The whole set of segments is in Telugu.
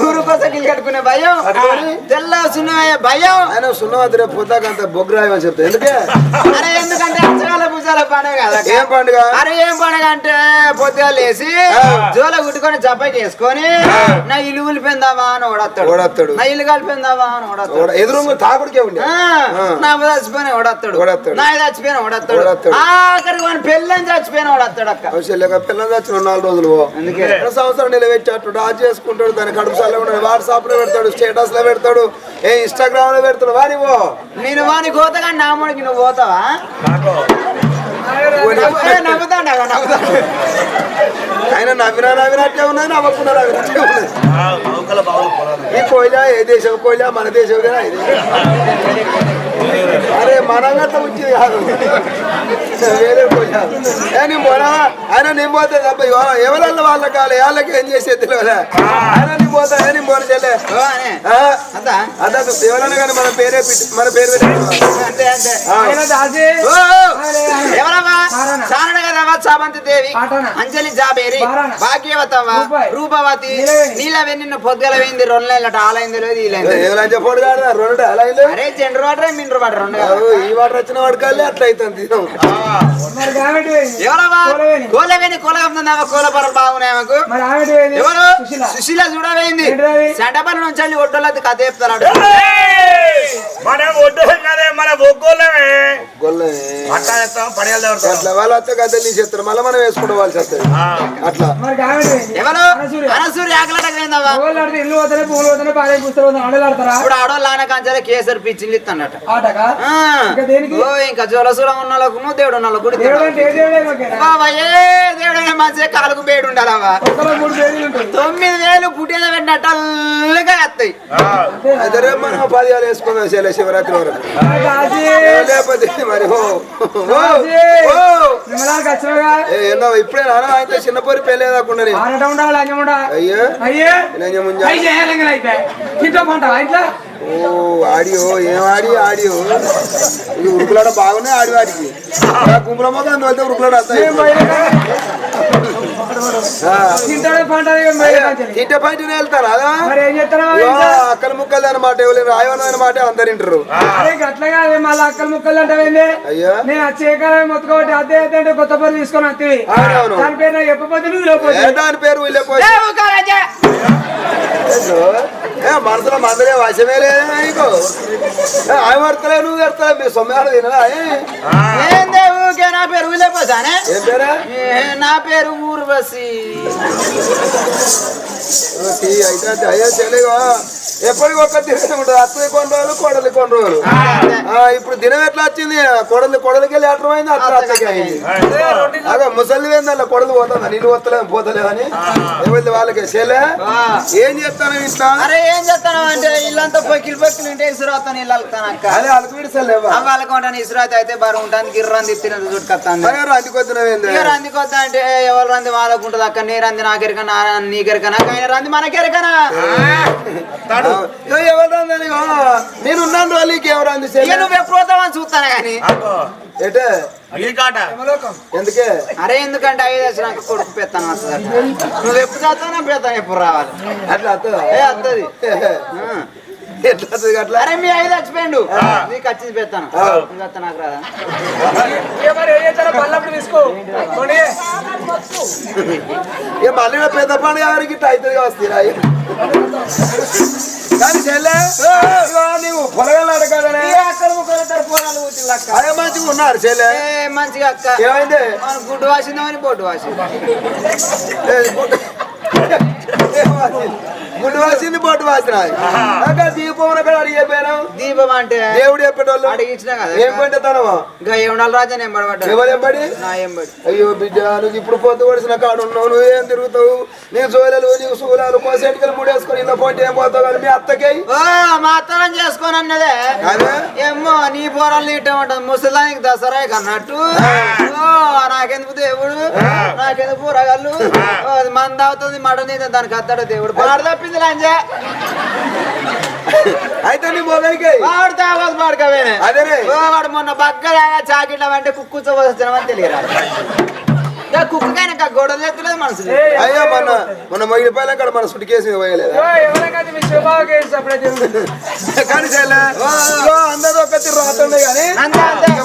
ఊరు కోసం ఇల్లు కట్టుకునే భయం. తెల్ల సున్నమయ్యే భయం. ఆయన సున్నవద్దు రేపు పొద్దాకంత బొగ్గురాయి అని చెప్తా ఎందుకే? అరే ఎందుకంటే అచ్చగాల భుజాల పండుగ ఏం పండుగ? అరే ఏం పండుగ అంటే పొద్దుగా లేసి జోల కుట్టుకొని జబ్బకి వేసుకొని నా ఇల్లు కూలిపోయిందావా అని ఓడతాడు ఓడొత్తాడు. నా ఇల్లు కలిపోయిందావా అని ఓడతాడు ఓడ- ఎదురు తాగుడికే ఉండే. ఆ, నా చచ్చిపోయిన ఓడతాడు ఓడొత్తాడు. నా చచ్చిపోయిన ఓడతాడు ఓడొత్తాడు. ఆఖరికి వాని పెళ్ళని చచ్చిపోయిన ఓడతాడు అక్క. అవసరం పిల్లలు వచ్చిన నాలుగు రోజులు. అందుకే. సంవత్సరం నిలబెట్టాడు డ్రా చేసుకుంటాడు దాని కడుపు సార్లు ఉన్నాడు వాట్సాప్లో పెడతాడు స్టేటస్లో పెడతాడు ఏ ఇన్స్టాగ్రామ్లో పెడతాడు. వాని పో. నేను వాని కోతగా నా ముడికి నువ్వు పోతావా? ఆయన నవ్వినా నవ్వినట్టే ఉన్నాయి నవ్వకుండా నవ్వినట్టే ఉన్నాయి ఈ కోయిలా ఏ దేశం కోయిలా మన దేశం కదా ఇది. అరే మనంగత వచ్చింది కాదు. వేరే నేను పోనా ఆయన నేను పోతే తప్ప ఇగో ఎవరల్ల వాళ్ళ కాలే వాళ్ళకి ఏం చేసేది తెలియదా? ఆయన నేను పోతా ఏ నేను పోను చెల్లె అదే ఎవరన్నా కానీ మన పేరే పెట్టి- మన పేరు కదా చామంతి దేవి. ఆటనా. అంజలి జాబేరి. రూపాయి. రూపవతి. నీలవేణి. నిన్ను పొద్దుగల వేయింది రెండు నెలలట కాదు? అలా అయింది అరే జెండర్ వాటర్ రెండు ఈ వాటర్ వచ్చిన వాడు కాలే అట్లా అవుతుంది కోలగమ్మ ఎవరు సుశీల. చూడవేయింది? సెంటపల్లి నుంచి ఒడ్డోళ్ళది కథ చెప్తారు మనం ఒడ్డు కదే మన బొగ్గోళ్ళమే చేస్తాం అట్లా వాళ్ళు గద్దెలు తీసేస్తారు మళ్ళీ మనం అట్లా. ఆకలటకు పోయిందవ్వా మొగోళ్ళు ఆడితే ఇల్లు పోతానే పూలు పోతానే ఇప్పుడు ఆడోళ్ళు ఆన కంచాలే కేసరి ఇస్తానట. ఇంకా జలసురం ఉన్న వాళ్ళకు దేవుడు ఉన్న వాళ్ళకు దేవుడు మంచిగా కాలుకు ఉండాలవా తొమ్మిది వేలు పుట్టిన పెట్టినట్టు అల్లుగా వస్తాయి అయితే రేపు మనం పది వేలు వేసుకుందాం. శైల శివరాత్రి వరకు కాజీ లేకపోతే మరి ఓ ఓ, ఓ. నిమ్మలానికి వచ్చినగా ఏ, ఏందో ఇప్పుడే నాన్న అయితే చిన్న పొరి పెళ్ళేదాకుండా ఆనట ఉండాలి అంజముండా అయ్యో అయ్యే నేను ముంజా అయ్యి చేయాలి అయితే ఇంట్లో పంట ఇంట్లో ఓ ఆడియో ఏం ఆడి ఆడియో ఇది ఉరుకులాడ బాగున్నాయి ఆడి వాడికి గుమ్మల మొదలు వెళ్తే ఉరుకులాడ వస్తాయి ఆ. తింటాడే పంట ఇంట బయట వెళ్తారా? అదా? మరి ఏం చేస్తారా ఇగో అక్కల ముక్కలు అనమాట ఎవరు రాయవన అనమాట అందరు వింటారు అరే అట్లాగా మళ్ళీ అక్కలు ముక్కలు అంటే అయ్యో. నేను వచ్చే కాలం మొత్తుకోబట్టి అదే అదే కొత్త పనులు తీసుకొని అవునవును. దాని పేరు నాకు చెప్పకపోతే నువ్వు దాని పేరు వెళ్ళిపోయి? మనసులో మందలే వశమే లేదా నీకు. ఆమె పడతలే నువ్వు పెడతలే మీ సొమ్మాడు తినదా ఏ? ఏందే ఊరికే నా పేరు పేరా? ఏ, నా పేరు ఊర్వశి. అయితే. అయ్యో చెల్లిగో ఎప్పటికి ఒక్క తిరిగి ఉంటుంది అత్తది కొన్ని రోజులు కొడలి కొన్ని రోజులు. ఇప్పుడు దినం ఎట్లా వచ్చింది? కొడలి కొడలికి వెళ్ళి అట్రం అయింది అట్లా అత్తకి అయింది. అదో ముసలి ఏందల్ల కొడలు పోతుందా? నీళ్ళు పోతలే పోతలేదని. ఎవరి వాళ్ళకి? చెల్లె? ఏం చెప్తాను ఇంట్లో? అరే ఏం చేస్తాను అంటే ఇల్లంతా పొక్కిలు పొక్కిలు ఉంటే ఇసురాతాను ఇల్లు అక్క. అదే వాళ్ళకి విడిసలేవా అవ్వాలకు ఉంటాను ఇసురాత అయితే బరువు ఉంటుంది గిర్రంది తిన్నది చుట్టుకొస్తాను. అందుకొద్దునవేంది ఇక రంది కొద్ది అంటే ఎవరు రంది వాళ్ళకు ఉంటుంది అక్క. నీ రంది నాకెరకనా నీకెరకనా ఆయన రంది మనకెరకనా నేను ఉన్నాను రోజులకి ఎవరు అంది నువ్వు ఎప్పుడు పోతావని చూస్తాను కానీ ఎటే ఎందుకే? అరే ఎందుకంటే ఐదు వచ్చినాక కొడుకు పెత్తాను వస్తుంది నువ్వు ఎప్పుడు చేస్తావు పెత్తాను ఎప్పుడు రావాలి? అట్లా అత్తదా? ఏ అరే మీ ఐదు చచ్చిపోయిండు. నీకు వచ్చింది పెత్తాను నీకు రాదా. ఇక మళ్ళీ పెద్ద పండుగ ఎవరికి ఇట్లా అవుతుంది వస్తాయి కానీ చెల్లె నీవు పొలగాలు అడగాలనే. ఏ అక్కడ అక్క? అదే మంచిగా ఉన్నారు చెల్లె. ఏ మంచిగా అక్క. ఏమైంది? మన గుడ్డు వాసిందామని బొడ్డు వాసింది? గుడ్డు- వాసింది బొట్టు వాసిన దీపం అక్కడ అడిగే పేరు? దీపం అంటే దేవుడు చెప్పేటోళ్ళు? అడిగించిన కదా. ఏం పంటే తనవా ఇంకా ఏమడాలి రాజా? నేను పడబడ్డా. ఎవరు ఎంబడి నా ఎంబడి అయ్యో బిడ్డ నువ్వు ఇప్పుడు పొద్దు పడిసిన కాడు ఉన్నావు నువ్వేం తిరుగుతావు? నీ సోలలు నీకు సూలాలు కోసేటికలు ముడేసుకొని ఇలా పోటీ ఏం పోతావు కానీ మీ అత్తకి? మా అత్తనం చేసుకొని అన్నదే ఏమో నీ పోరాలు నీటే ఉంటుంది. ముసలానికి దసరా అన్నట్టు. ఓ నాకెందుకు దేవుడు? నాకెందుకు పూరగాళ్ళు మంద అవుతుంది మడ నీద దానికి అద్దడు దేవుడు. పాడు తప్పింది లంజా అయితే నీ మొదలికి వాడు తాగదు పాడుకోవేనే అదేనే ఓ వాడు మొన్న బగ్గలాగా చాకిట్ల అంటే కుక్కుతో వచ్చినామని తెలియరా? కుక్కకైనా గొడవలు ఎత్తలేదు మనసు అయ్యా మొన్న మొన్న మొగిలి పైన అక్కడ మన పోయలేదు? వేసి అప్పుడే తిరుగు. కానీ అందరూ ఒక తిరు రాతుండే కానీ. అంతే అంతే. ఇక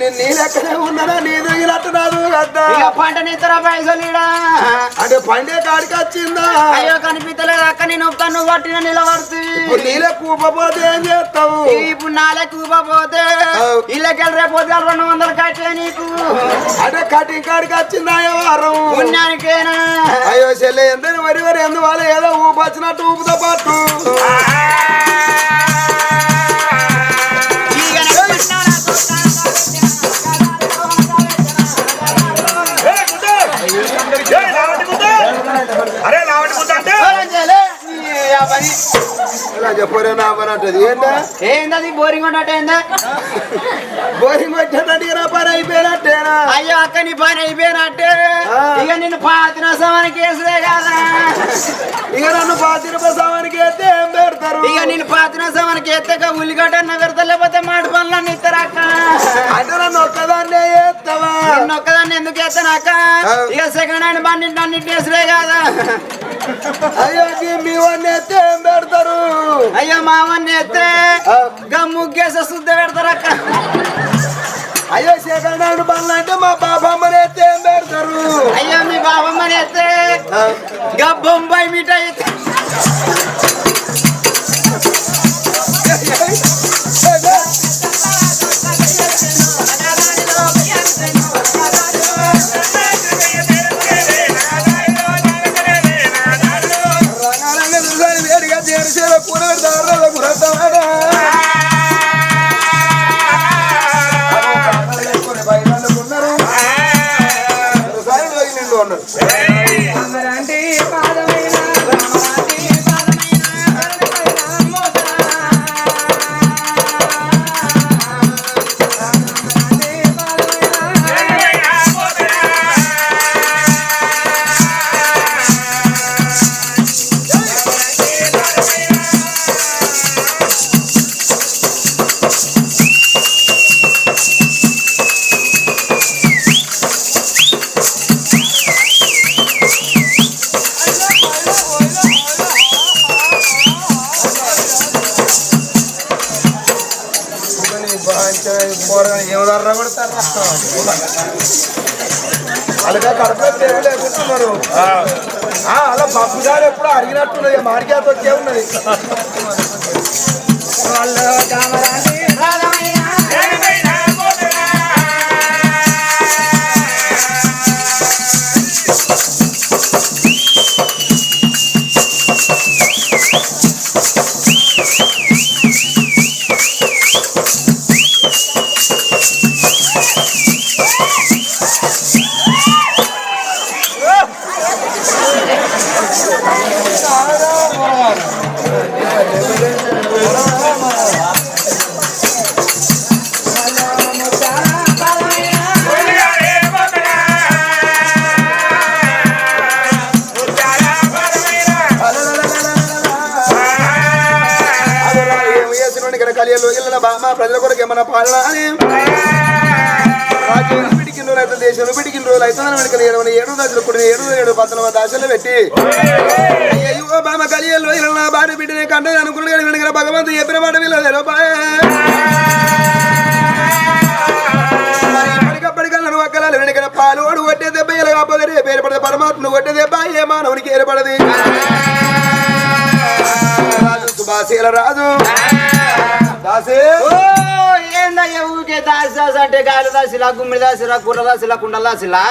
నేను నీ లెక్కనే ఉన్నానా నీ దిగినట్టు నాదు కదా పంట నిద్ర పైసలు ఈడ. అంటే పండే కాడికి వచ్చిందా? అయ్యో కనిపించలేదు అక్క నేను నువ్వు పట్టిన ఇప్పుడు నీళ్ళ కూపపోతే ఏం చేస్తావు? ఇప్పుడు నాలే కూపపోతే ఇళ్ళకెళ్ళి రేపు రెండు వందలు కట్టే నీకు. అంటే కటింగ్ కాడికి వచ్చిందా వారం? పుణ్యానికేనా? అయ్యో చెల్లె ఎంత వరి వరి ఎందువల్ల ఏదో ఊపు వచ్చినట్టు ఊపుతో పాటు? చెప్పరే నా పని అంటది. ఏంటా ఏందది? బోరింగ్ ఉన్నట్టు ఏందా? బోరింగ్ వచ్చేటట్టుగా నా పని అయిపోయినట్టేనా? అయ్యో అక్క నీ పని అయిపోయినట్టే. ఇక నిన్ను పాతిన సమని కేసులే కదా? ఇక నన్ను పాతి రూపాయలకి అయితే ఏం పెడతారు? ఇక నేను పాతిన సమనికి ఎత్తక ఉల్లిగడ్డ నగరత లేకపోతే మాడి పనులన్నీ ఇస్తారక్క. అంటే నన్ను ఒక్కదాన్నే చేస్తావా? నిన్ను ఒక్కదాన్ని ఎందుకు ఎత్తనాక ఆ. ఇక సెకండ్ హ్యాండ్ బండి అన్ని కేసులే కదా? అయ్యో మీ వాడిని ఏం పెడతారు? అయ్యో మామని ఎత్తే ఆ. గమ్ము కేసు శుద్ధ పెడతారక్క అయ్యో సెకండ్ హ్యాండ్ బండ్లు అంటే మా బాబమ్మని ఏం పెడతారు? అయ్యో మీ బాబమ్మని ఎత్తే గా బొంబాయి మిఠాయి అలాగే కడప లేకుంటున్నారు అలా బాబు గారు ఎప్పుడు అడిగినట్టున్నది మాడికాయతో వచ్చే ఉన్నది. కలియలో శనుబిడికి అయితే దేశంలో పిడికిన రోజులు అయితే వెనక ఏడు ఏడు దశలు కూడా ఏడు ఏడు పద్దెనిమిది దశలు పెట్టి. అయ్యయ్యో బామ కలియల్లో ఇలా నా భార్య బిడ్డనే కంటే అనుకున్నాడు కానీ వెనక భగవంతుడు చెప్పిన మాట వీళ్ళు బాయ్ మరి ఇప్పటికప్పటికల్లా నువ్వు పాలు ఓడు కొట్టే దెబ్బ ఇలా కాకపోతే రేపు ఏర్పడదు పరమాత్మను కొట్టే దెబ్బ ఏ మానవునికి ఏర్పడది. రాజు సుభాషేల రాజు. దాసే ఊకే దాసి దాసి అంటే గాలి దాసిలా గుమ్మిడి దాసిలా కూర దాసిలా కుండల దాసిలా.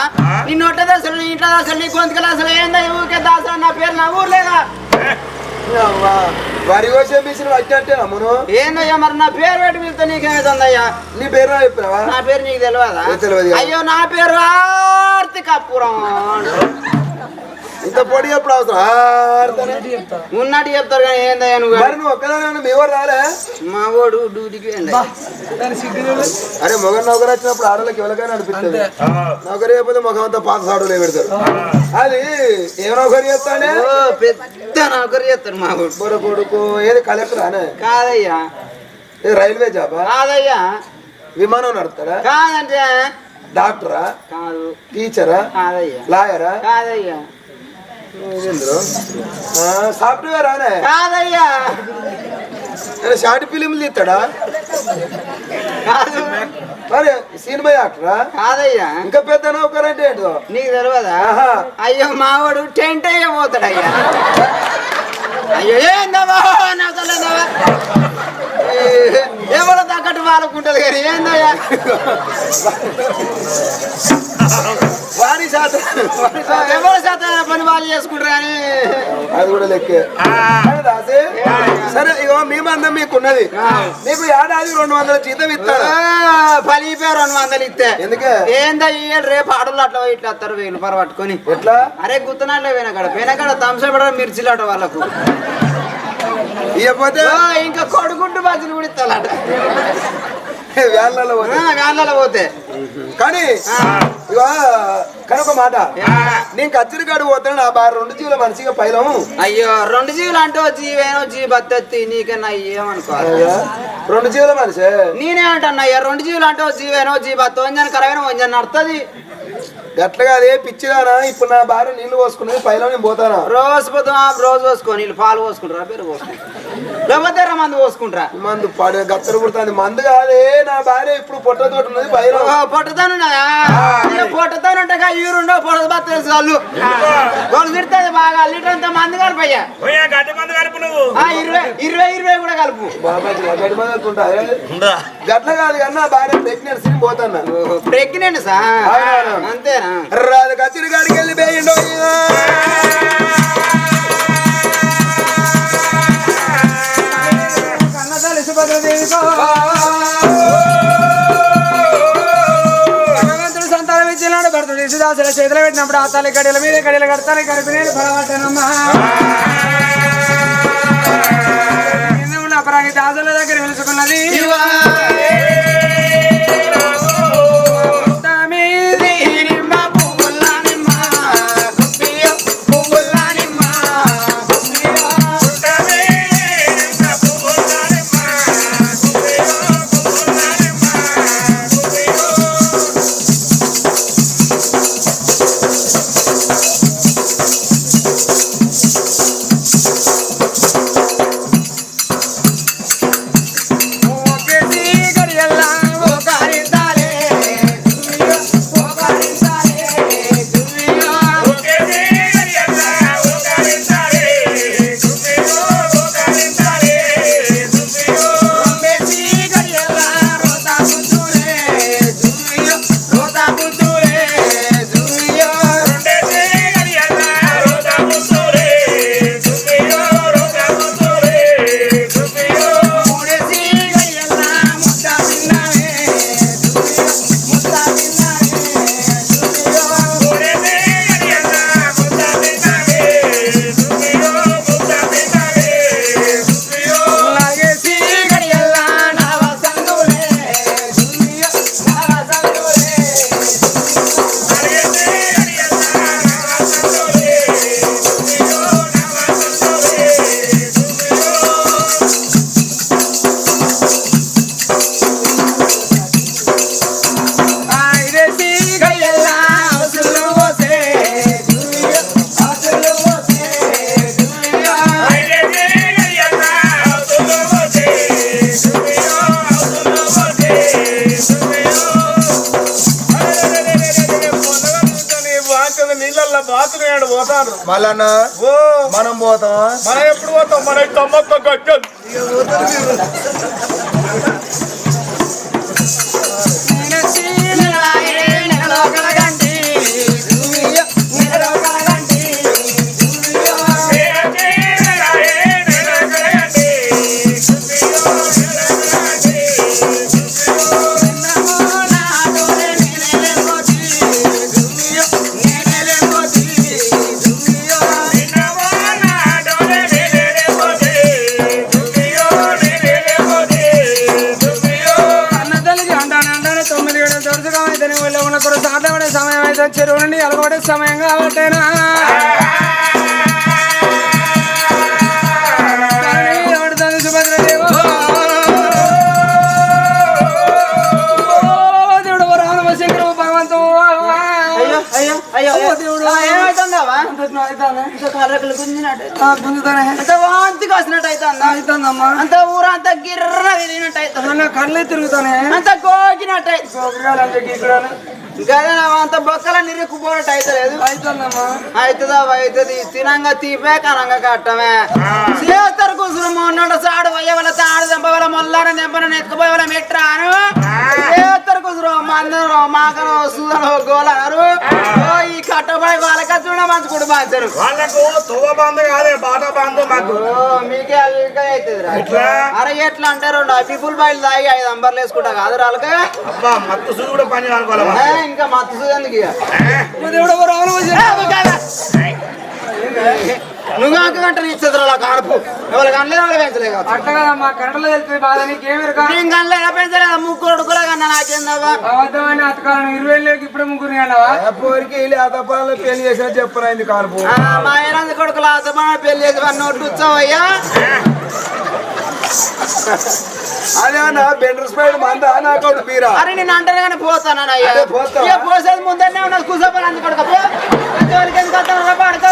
నీ నొట్ట దశలు నీ ఇంట్లో దశలు నీ గొంతుకలు అసలు ఏందయ్య ఊకే దాసరా నా పేరు నా ఊర్లేదా వరి కోసే మిషన్ వచ్చే అమ్మను? ఏందయ్యా మరి నా పేరు పెట్టి పిలిస్తే నీకేమైతుందయ్యా నీ పేరు చెప్పినావా నా పేరు నీకు తెలియదా తెలియదు. అయ్యో నా పేరు ఆర్తి కప్పురం ఇంత పొడి ఎప్పుడు అవసరం. ఉన్నట్టు చెప్తారు కానీ ఏందయ్యా నువ్వు మరి నువ్వు ఒక్కదాని మీ ఎవరు రాలే? మా ఓడు డ్యూటీకి అరే మొగన్ నౌకరు వచ్చినప్పుడు ఆడలకి ఎవరికైనా అనిపిస్తుంది నౌకరు అయిపోతే మొగం అంతా పాత సాడులే పెడతారు అది ఏ నౌకరు చేస్తానే? ఓ పెద్ద నౌకరు చేస్తాడు మా ఓడు బొర కొడుకు ఏది కలెక్టర్ అనే? కాదయ్యా. ఏది రైల్వే జాబా? కాదయ్యా. విమానం నడుపుతారా? కాదంటే డాక్టరా? కాదు. టీచరా? కాదయ్యా. లాయరా? కాదయ్యా. సాఫ్ట్వేర్ అనే కాదయ్యా. షార్ట్ ఫిలింలు తీస్తాడా? కాదు. మరి సినిమా యాక్టరా? కాదయ్యా. ఇంకా పెద్ద నౌకరు అంటే ఏంటో? నీకు తెలియదా. అయ్యో మావాడు టెంట్ అయ్యా అయ్యో ఏందమ్మా నాకు తెలియదమ్మా. ఏ- ఎవరో తగ్గట్టు వాళ్ళకుంటది కానీ ఏందయ్యా? శాతం. ఎవరి శాతం పని వాళ్ళు చేసుకుంటారు కానీ? అది కూడా లెక్కే. సరే ఇగో మేమందరం మీకున్నది. మీకు ఏడాది రెండు వందల జీతం ఇస్తారా పని పేరు రెండు వందలు ఇస్తే. ఎందుకే? ఏందా రేపు ఆడలు అట్లా ఇట్లా వస్తారు వీళ్ళు పర పట్టుకొని. ఎట్లా? అరే గుత్తనాట్లే వెనకాడ వెనకాడ తంసపడ మిర్చిలాట వాళ్ళకు. ఇకపోతే ఇంకా కొడుకుంటూ బాజులు కూడా ఇస్తాలట. పోతే. వ్యాన్లలో పోతే. కానీ ఇగో కానీ ఒక మాట నేను కచ్చిరి కాడు పోతాను నా బాగా రెండు జీవుల మనిషిగా పైలం. అయ్యో రెండు జీవులు అంటే జీవేనో జీవి బత్తెత్తి నీకన్నా ఏమనుకోవాలి రెండు జీవుల మనిషి. నేనే అంటున్నా అయ్యా రెండు జీవులు అంటే జీవేనో జీవి బత్త వంజన కరవైన వంజన నడుతుంది. గట్లగా అదే పిచ్చిదానా ఇప్పుడు నా భార్య నీళ్ళు పోసుకున్నది పైలం నేను పోతానా? రోజు పొద్దున రోజు పోసుకొని వీళ్ళు పాలు పోసుకుంటారా పేరు పోసుకుంటారా? ఎర్ర మందు పోసుకుంటారా? మందు పాడు గత్తరు పుడుతుంది. మందు కాదే నా భార్య ఇప్పుడు పొట్టతోటి ఉన్నది పైలం పొట్టతానున్నాయా పొట్టతానుంటే ఈరుండో పొట్ట బత్త తెలుసు వాళ్ళు. వాళ్ళు తిడుతుంది బాగా లీటర్ అంత మంది కలిపయ్యా. ఇరవై ఇరవై ఇరవై కూడా కలుపు. గట్ల కాదు కానీ నా భార్య ప్రెగ్నెన్సీ పోతాన్నా ప్రెగ్నెంట్ సార్. అంతేనా? రాదు కచ్చిరి కాడికి వెళ్ళి పోయిండో యేసుదాసుల చేతిలో పెట్టినప్పుడు ఆ తల్లి గడియల మీద గడియలు కడతాను కలిపి నేను పడబట్టానమ్మా కింద మళ్ళా మనం పోతాం మనం ఎప్పుడు పోతాం? మన తమ్మక్క గడ్డలు గుంజినట్టు. గుంజుతానే. అంత అంత ఊరంతా గిర్ర తిరిగినట్టు నా కళ్ళే తిరుగుతానే? అంత గోకినట్టు అంత బొక్కల నిరుక్కుపోవట్టు అవుతలేదు అవుతుందమ్మా అవుతుందా అవుతుంది తినంగా తీపే కనంగా కట్టమే. చేస్తారు కూసురు ఉన్నాడు సాడు వయ్యవల తాడు దంపవల మొల్లాడ దెంపన నెత్తుకుపోయవల మెట్రాను. చేస్తారు కూసురు మందరు మాకను సూదను గోలన్నారు ఓ ఈ కట్టబడి వాళ్ళకి చూడ మంచి కూడా బాగుతారు వాళ్ళకు తువ్వ బంధు కాదే బాట బంధు మాకు. మీకే అల్లిగా అవుతుంది? అరే ఎట్లా అంటారు? పిపుల్ బయలు తాగి ఐదు అంబర్లు వేసుకుంటా కాదు అబ్బా మత్తు సుది కూడా పని అనుకోవాలి ఇంకా మత్తు ఎందుకు ఇక నువ్వు గంట ఇచ్చేది అలా కాడుపు. ఎవరు కనలేదు వాళ్ళు పెంచలేక అట్ట కదమ్మా కరెంట్లో వెళ్తుంది బాధ నీకేమి పెంచలేదా ముగ్గురు కూడా కన్నా నాకేందవ్వా? అబద్ధమైన అతకాలను ఇరవై వేలకి ఇప్పుడు ముగ్గురు అన్నావా? పోరికి పనులు పెళ్ళి చేసినా చెప్పరైంది కానుపు ఆ, మా ఆయన కొడుకులు అతమా పెళ్ళి చేసి వాడిని నోటు వచ్చావయ్యా అదే అన్న బెండర్ స్పైడ్ మంద? నాకు బీరా? అరే నేను అంటాను కానీ పోతాను అయ్యా పోసేది ముందరనే ఉన్నది కూర్చోపని అందు కొడుక పో. అంతవరకు ఎందుకు వస్తాను పాడుకో.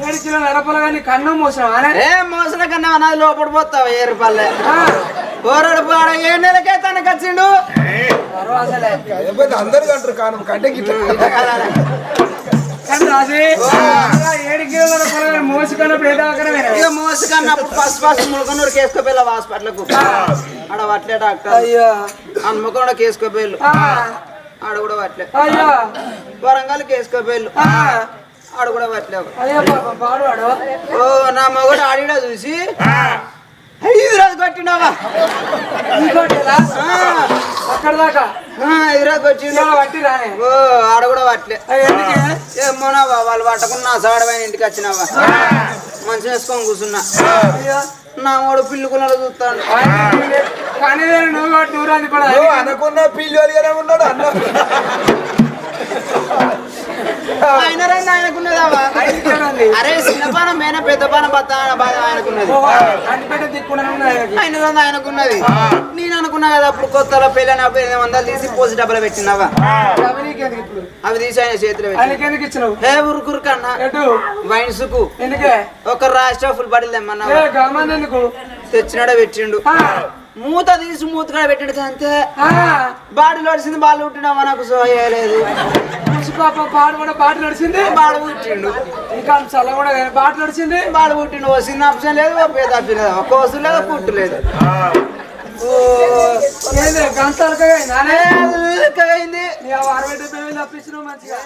ఏడు కిలో నడపలు కానీ కన్ను మోసం అనే? ఏ మోసల కన్నా అన్నది లోపల పోతావు ఏ రూపాయలే? పోరాడు పాడ ఏ నెలకే తనకు వచ్చిండు. అందరు అంటారు కాను కంటే మోసుకున్నప్పుడు ఫస్ట్ ఫస్ట్ ములకనూరు కేసుకోపోయి హాస్పిటల్కు. ఆడ పట్లే డాక్టర్. అయ్యో. హన్మకొండ కేసుకోపోయిల్లు ఆ, ఆడ కూడా పట్లే అయ్యో. వరంగల్ కేసుకోపోయిల్లు ఆ, ఆడ కూడా పాడువాడు. ఓ నా మొగడు ఆడిడా చూసి? హైదరాబాద్ కొట్టినావా? అక్కడ దాకా. హైదరాబాద్ కొట్టిండు ఇలా పట్టి రానే. ఓ ఆడ కూడా ఎందుకే? ఏమోనావా వాళ్ళు పట్టకున్నా సాడమైన ఇంటికి వచ్చినావా? మంచిగా వేసుకొని కూర్చున్నా. అయ్యో నా వాడు పిల్లుకున్నాడు చూస్తాను కానీ నువ్వు అనుకున్న పిల్లలుగానే ఉన్నాడు అన్న. ఆయన రండి ఆయనకున్నదావా చూడండి అరే చిన్న పానం మేన పెద్ద పానం బత్త బాధ ఆయనకున్నది. ఆయన ఆయనకున్నది. నేను అనుకున్నా కదా అప్పుడు కొత్తలో పెళ్ళని అప్పుడు ఎనిమిది వందలు తీసి పోసి డబ్బులు పెట్టినావా? అవి తీసి ఆయన చేతిలో ఇచ్చినావు? ఉరుకురు కన్నా? వైన్సుకు. ఒక రాష్ట్ర ఫుల్ బడిలు తెచ్చినాడే పెట్టిండు. మూత తీసి మూత కూడా పెట్టిండు అంతే. ఆ, బాడీలో వచ్చింది బాల్ పుట్టినావా నాకు సోయలేదు పాప పాడు కూడా బాట నడిచింది బాడ పుట్టిండు ఇంకా చల్ల కూడా బాట నడిచింది బాడ పుట్టిండు ఓ చిన్న ఆప్షన్ లేదు ఓ పెద్ద ఆప్షన్ లేదు లేదు పుట్టు అరవై డెబ్బై వేలు మంచిగా.